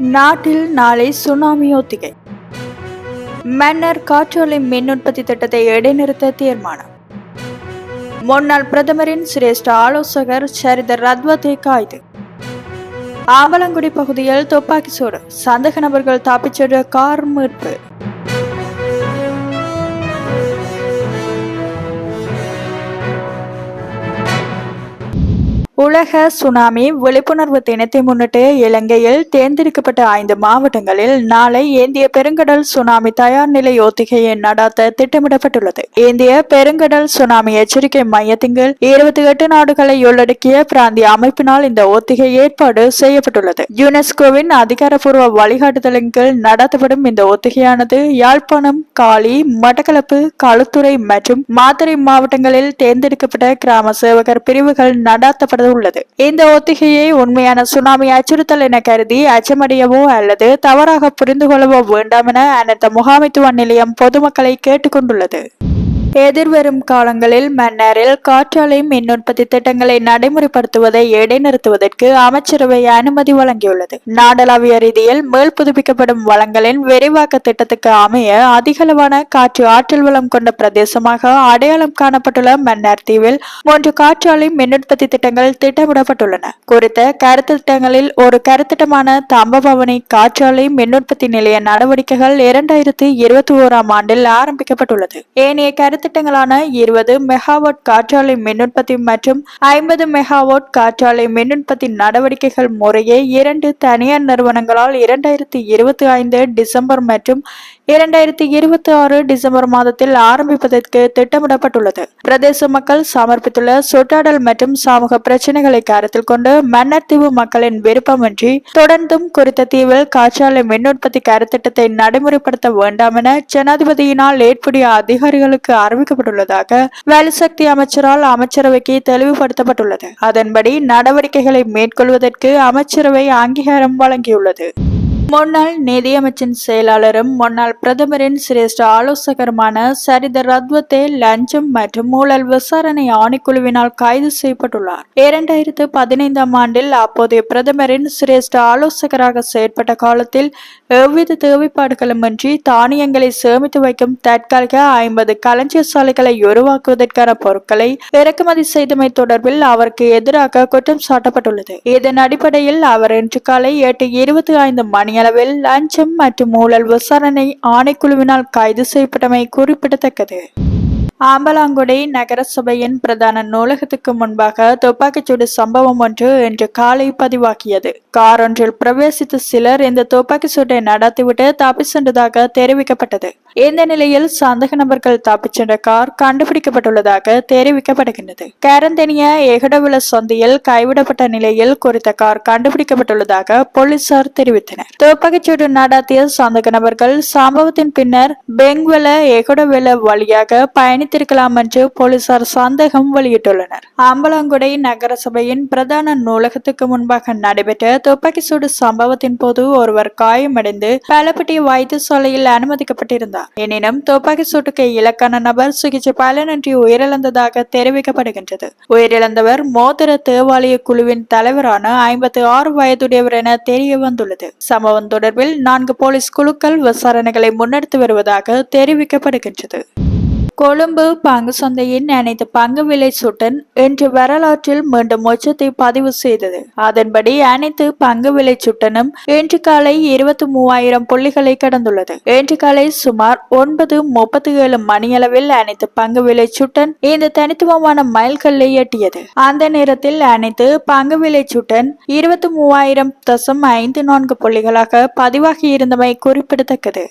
நாட்டில் நாளை சுனாமி ஒத்திகை. மன்னர் காற்றோலை மின் உற்பத்தி திட்டத்தை இடைநிறுத்த தீர்மானம். முன்னாள் பிரதமரின் சிரேஷ்ட ஆலோசகர் சரிதர் ரத்வதே கைது ஆவலங்குடி பகுதியில் துப்பாக்கி சூடு. சந்தேக நபர்கள் தாப்பிச் சென்ற கார் மீட்பு. உலக சுனாமி விழிப்புணர்வு தினத்தை முன்னிட்டு இலங்கையில் தேர்ந்தெடுக்கப்பட்ட ஐந்து மாவட்டங்களில் நாளை இந்திய பெருங்கடல் சுனாமி தயார் நிலை ஒத்திகையை நடாத்த திட்டமிடப்பட்டுள்ளது. இந்திய பெருங்கடல் சுனாமி எச்சரிக்கை மையத்தின் கீழ் இருபத்தி எட்டு நாடுகளை உள்ளடக்கிய பிராந்திய அமைப்பினால் இந்த ஒத்திகை ஏற்பாடு செய்யப்பட்டுள்ளது. யுனெஸ்கோவின் அதிகாரப்பூர்வ வழிகாட்டுதலின் கீழ் நடத்தப்படும் இந்த ஒத்திகையானது யாழ்ப்பாணம் காலி மட்டக்களப்பு களுத்துறை மற்றும் மாத்தறை மாவட்டங்களில் தேர்ந்தெடுக்கப்பட்ட கிராம சேவகர் பிரிவுகள் நடாத்தப்பட உள்ளது. இந்த ஒத்திகையை உண்மையான சுனாமி அச்சுறுத்தல் என கருதி அச்சமடையவோ அல்லது தவறாக புரிந்து கொள்ளவோ வேண்டாம் என அனைத்து முகாமைத்துவ நிலையம் பொதுமக்களை கேட்டுக்கொண்டுள்ளது. எதிர்வரும் காலங்களில் மன்னாரில் காற்றாலை மின் உற்பத்தி திட்டங்களை நடைமுறைப்படுத்துவதை இடைநிறுத்துவதற்கு அமைச்சரவை அனுமதி வழங்கியுள்ளது. நாடளாவிய ரீதியில் மேல் புதுப்பிக்கப்படும் வளங்களின் விரிவாக்க திட்டத்துக்கு அமைய அதிகளவான காற்று ஆற்றல் வளம் கொண்ட பிரதேசமாக அடையாளம் காணப்பட்டுள்ள மன்னார் தீவில் மூன்று காற்றாலை மின் உற்பத்தி திட்டங்கள் திட்டமிடப்பட்டுள்ளன. குறித்த கருத்து திட்டங்களில் ஒரு கருத்திட்டமான தம்பபவனி காற்றாலை மின் உற்பத்தி நிலைய நடவடிக்கைகள் இரண்டாயிரத்தி இருபத்தி ஓராம் ஆண்டில் ஆரம்பிக்கப்பட்டுள்ளது. ஏனைய கருத்து கருத்திட்டங்களான இருபது மெகாவாட் காற்றாலை மின் உற்பத்தி மற்றும் ஐம்பது மெகாவாட் காற்றாலை மின் உற்பத்தி நடவடிக்கைகள் முறையே இரண்டு தனியார் நிறுவனங்களால் இரண்டாயிரத்தி இருபத்தி ஐந்து டிசம்பர் மற்றும் இரண்டாயிரத்தி இருபத்தி ஆறு டிசம்பர் மாதத்தில் ஆரம்பிப்பதற்கு திட்டமிடப்பட்டுள்ளது. பிரதேச மக்கள் சமர்ப்பித்துள்ள சொட்டாடல் மற்றும் சமூக பிரச்சனைகளை கருத்தில் கொண்டு மன்னர் தீவு மக்களின் விருப்பமின்றி தொடர்ந்தும் குறித்த தீவில் காற்றாலை மின் உற்பத்தி கருத்திட்டத்தை நடைமுறைப்படுத்த வேண்டாம் என ஜனாதிபதியினால் ஏற்புடைய அதிகாரிகளுக்கு அறிவிக்கப்பட்டுள்ளதாக வேலுசக்தி அமைச்சரால் அமைச்சரவைக்கு தெளிவுபடுத்தப்பட்டுள்ளது. அதன்படி நடவடிக்கைகளை மேற்கொள்வதற்கு அமைச்சரவை அங்கீகாரம் வழங்கியுள்ளது. முன்னாள் நிதியமைச்சின் செயலாளரும் முன்னாள் பிரதமரின் சிரேஷ்ட ஆலோசகருமான சரித ரத்வத்தே லஞ்சம் மற்றும் ஊழல் விசாரணை ஆணைக்குழுவினால் கைது செய்யப்பட்டுள்ளார். இரண்டாயிரத்து பதினைந்தாம் ஆண்டில் அப்போதைய பிரதமரின் சிரேஷ்ட ஆலோசகராக செயற்பட்ட காலத்தில் எவ்வித தேவைப்பாடுகளுமின்றி தானியங்களை சேமித்து வைக்கும் தற்காலிக ஐம்பது களஞ்சிய சாலைகளை உருவாக்குவதற்கான பொருட்களை இறக்குமதி செய்தமை தொடர்பில் அவருக்கு எதிராக குற்றம் சாட்டப்பட்டுள்ளது. இதன் அடிப்படையில் அவர் இன்று காலை எட்டு இருபத்தி ஐந்து நிலவில் லஞ்சம் மற்றும் ஊழல் விசாரணை ஆணைக்குழுவினால் கைது செய்யப்பட்டமை குறிப்பிடத்தக்கது. ஆம்பலாங்குடை நகரசபையின் பிரதான நூலகத்துக்கு முன்பாக துப்பாக்கிச்சூடு சம்பவம் ஒன்று இன்று காலை பதிவாகியது. கார் ஒன்றில் பிரவேசித்த சிலர் இந்த துப்பாக்கி சூட்டை நடத்திவிட்டு தப்பி சென்றதாக தெரிவிக்கப்பட்டது. இந்த நிலையில் சந்தக நபர்கள் தப்பிச் சென்ற கார் கண்டுபிடிக்கப்பட்டுள்ளதாக தெரிவிக்கப்படுகின்றது. கேரந்தெனிய எகடவில சந்தியில் கைவிடப்பட்ட நிலையில் குறித்த கார் கண்டுபிடிக்கப்பட்டுள்ளதாக போலீசார் தெரிவித்தனர். துப்பாக்கிச்சூடு நடாத்திய சந்தக நபர்கள் சம்பவத்தின் பின்னர் பெங்வெல எகடவெல வழியாக பயணித்திருக்கலாம் என்று போலீசார் சந்தேகம் வெளியிட்டுள்ளனர். அம்பலாங்குடை நகரசபையின் பிரதான நூலகத்துக்கு முன்பாக நடைபெற்ற துப்பாக்கி சூடு சம்பவத்தின் போது ஒருவர் காயமடைந்து பலப்பட்டி வைத்தியசாலையில் அனுமதிக்கப்பட்டிருந்தார். எனினும் துப்பாக்கி சூட்டுக்கு இலக்கான நபர் சிகிச்சை பலனின்றி உயிரிழந்ததாக தெரிவிக்கப்படுகின்றது. உயிரிழந்தவர் மோதிர தேவாலய குழுவின் தலைவரான ஐம்பத்தி ஆறு வயதுடையவர் என தெரிய வந்துள்ளது சம்பவம் தொடர்பில் நான்கு போலீஸ் குழுக்கள் விசாரணைகளை முன்னெடுத்து வருவதாக தெரிவிக்கப்படுகின்றது. கொழும்பு பங்கு சந்தையின் அனைத்து பங்கு விலை சுட்டன் இன்று வரலாற்றில் மீண்டும் உச்சத்தை பதிவு செய்தது. அதன்படி அனைத்து பங்கு விலை சுட்டனும் இன்று காலை இருபத்தி மூவாயிரம் புள்ளிகளை கடந்துள்ளது. இன்று காலை சுமார் ஒன்பது முப்பத்தி ஏழு மணியளவில் அனைத்து பங்கு விலை சுட்டன் இந்த தனித்துவமான மைல்கல்லை எட்டியது. அந்த நேரத்தில் அனைத்து பங்கு விலை சுட்டன் இருபத்தி மூவாயிரம் தசம் ஐந்து நான்கு புள்ளிகளாக பதிவாகி இருந்தமை குறிப்பிடத்தக்கது.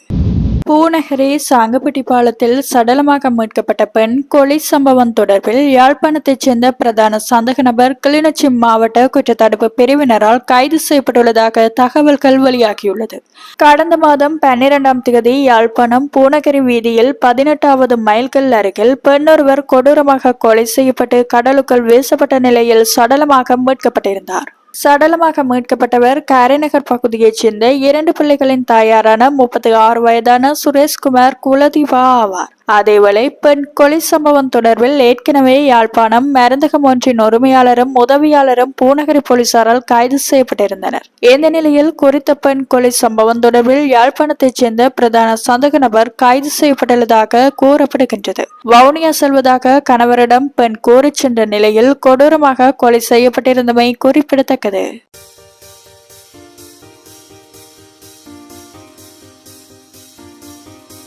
பூநகரி சாங்கப்பட்டி பாலத்தில் சடலமாக மீட்கப்பட்ட பெண் கொலை சம்பவம் தொடர்பில் யாழ்ப்பாணத்தைச் சேர்ந்த பிரதான சந்தக நபர் கிளிநொச்சி மாவட்ட குற்றத்தடுப்பு பிரிவினரால் கைது செய்யப்பட்டுள்ளதாக தகவல்கள் வெளியாகியுள்ளது. கடந்த மாதம் பன்னிரெண்டாம் தேதி யாழ்ப்பாணம் பூநகரி வீதியில் பதினெட்டாவது மைல்கள் அருகில் பெண்ணொருவர் கொடூரமாக கொலை செய்யப்பட்டு கடலுக்குள் வீசப்பட்ட நிலையில் சடலமாக மீட்கப்பட்டிருந்தார். சடலமாக மீட்கப்பட்டவர் காரைநகர் பகுதியைச் சேர்ந்த இரண்டு பிள்ளைகளின் தாயாரான முப்பத்தி ஆறு வயதான சுரேஷ்குமார் குலதீபா ஆவார். அதேவேளை பெண் கொலை சம்பவம் தொடர்பில் ஏற்கனவே யாழ்ப்பாணம் மருந்தகம் ஒன்றின் உரிமையாளரும் உதவியாளரும் பூநகரி போலீசாரால் கைது செய்யப்பட்டிருந்தனர். இந்த நிலையில் குறித்த பெண் கொலை சம்பவம் தொடர்பில் யாழ்ப்பாணத்தைச் சேர்ந்த பிரதான சந்தக நபர் கைது செய்யப்பட்டுள்ளதாக கூறப்படுகின்றது. வவுனியா செல்வதாக கணவரிடம் பெண் கூறிச் சென்ற நிலையில் கொடூரமாக கொலை செய்யப்பட்டிருந்தமை குறிப்பிடத்தக்கது.